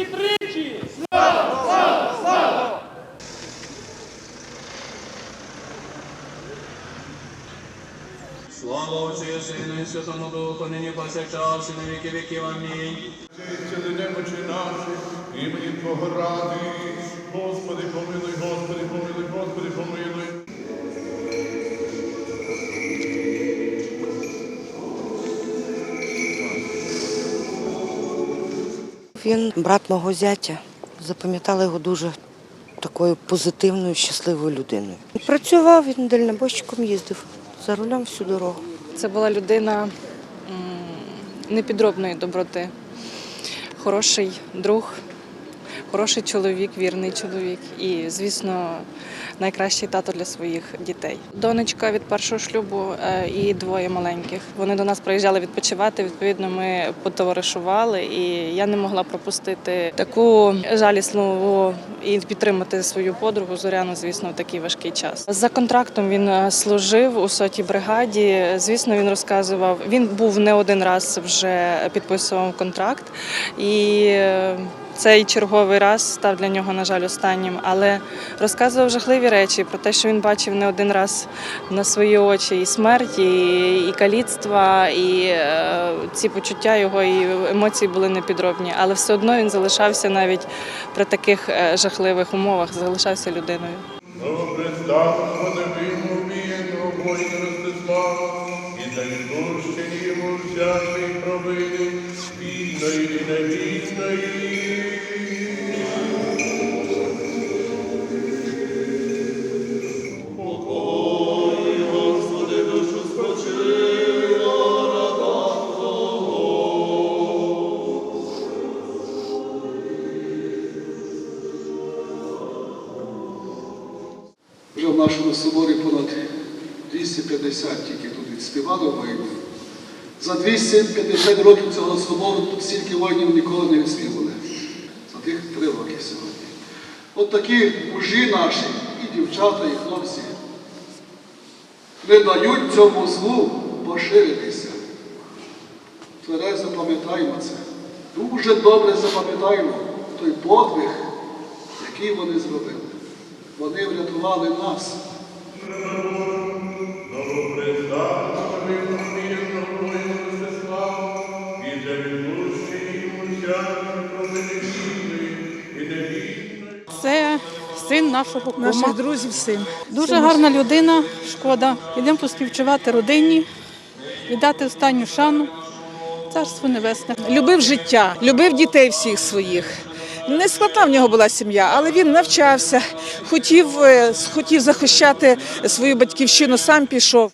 І тричі! Слава Отцю і Сину і Святому Духу, нині повсякчас і на віки віків. Амінь. Імені Твого ради. Господи, помилуй, Господи, помилуй, Господи, помилуй. Він брат мого зятя. Запам'ятала його дуже такою позитивною, щасливою людиною. Працював він дальнобойщиком їздив за рулем всю дорогу. Це була людина непідробної доброти, хороший друг, хороший чоловік, вірний чоловік і, звісно, найкращий тато для своїх дітей. Донечка від першого шлюбу е, і двоє маленьких. Вони до нас приїжджали відпочивати. Відповідно, ми потоваришували, і я не могла пропустити таку жалісну і підтримати свою подругу Зоряну, звісно, в такий важкий час. За контрактом він е, служив у сотій бригаді. Звісно, він розказував. Він був не один раз вже підписував контракт, і е, цей черговий раз став для нього, на жаль, останнім. Але розказував жахливі речі про те, що він бачив не один раз на свої очі і смерть, і, і каліцтва, і е, ці почуття його і емоції були непідробні. Але все одно він залишався навіть при таких е, жахливих умовах, залишався людиною. Добре ставимо невинно вмієного воїна Ростислава, і дай дужче йому всякої провини, Господи, душу спочила, Вже в нашому соборі понад 250 тільки тут відспівали воїнів. За 250 років цього собору тут стільки воїнів ніколи не відспівали. За тих три роки сьогодні. От такі мужі наші, і дівчата, і хлопці, не дають цьому злу поширитися. Тверезо запам'ятаємо це. Дуже добре запам'ятаємо той подвиг, який вони зробили. Вони врятували нас. Добре син нашого кума. Наших друзів син. Дуже гарна людина, шкода. Ідемо поспівчувати родині, і дати останню шану. Царство небесне. Любив життя, любив дітей всіх своїх. Не складна в нього була сім'я, але він навчався, хотів, е, хотів захищати свою батьківщину, сам пішов.